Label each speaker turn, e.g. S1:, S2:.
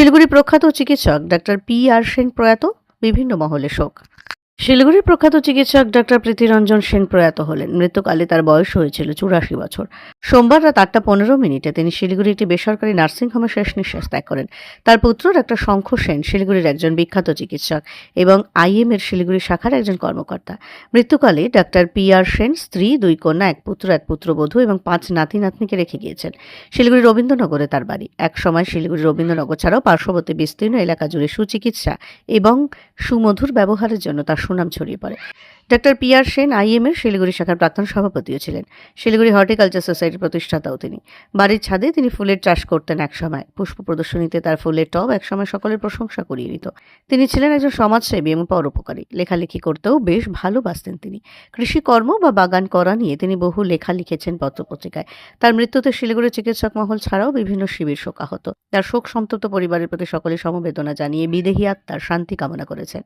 S1: শিলিগুড়ি প্রখ্যাত চিকিৎসক doctor P R Sen প্রয়াত বিভিন্ন মহলে শোক। শিলিগুড়ির প্রখ্যাত চিকিৎসক ডাক্তার প্রীতিরঞ্জন সেন প্রয়াত হলেন। মৃত্যুকালে তার বয়স হয়েছিল চুরাশি বছর। সোমবার রাত আটটা পনেরো মিনিটে তিনি শিলিগুড়ি একটি বেসরকারি নার্সিংহোমে শেষ নিঃশ্বাস ত্যাগ করেন। তার পুত্র ডাক্তার শঙ্খ সেন শিলিগুড়ির একজন বিখ্যাত চিকিৎসক এবং আইএম এর শিলিগুড়ি শাখার একজন কর্মকর্তা। মৃত্যুকালে ডাক্তার পি আর সেন স্ত্রী, দুই কন্যা, এক পুত্র, এক পুত্রবধূ এবং পাঁচ নাতি নাতনিকে রেখে গিয়েছেন। শিলিগুড়ি রবীন্দ্রনগরে তার বাড়ি। এক সময় শিলিগুড়ি রবীন্দ্রনগর ছাড়াও পার্শ্ববর্তী বিস্তীর্ণ এলাকা জুড়ে সুচিকিৎসা এবং সুমধুর ব্যবহারের জন্য তার সুনাম ছড়িয়ে পড়ে। Doctor P R Sen IM এর শিলিগুড়ি শাখার প্রাক্তন সভাপতিও ছিলেন। শিলিগুড়ি হর্টিকালচার সোসাইটির প্রতিষ্ঠাতাও তিনি। বাড়ির ছাদে তিনি ফুলের চাষ করতেন একসময়। পুষ্প প্রদর্শনীতে তার ফুলের টব একসময় সকলের প্রশংসা করিয়ে নিত। তিনি ছিলেন একজন সমাজসেবী এবং পরোপকারী। লেখালেখি করতেও বেশ ভালোবাসতেন তিনি। কৃষিকর্ম বা বাগান করা নিয়ে তিনি বহু লেখা লিখেছেন পত্রপত্রিকায়। তার মৃত্যুতে শিলিগুড়ি চিকিৎসক মহল ছাড়াও বিভিন্ন শিবির শোকাহত। তার শোক সন্তপ্ত পরিবারের প্রতি সকলে সমবেদনা জানিয়ে বিদেহী আত্মার শান্তি কামনা করেছেন।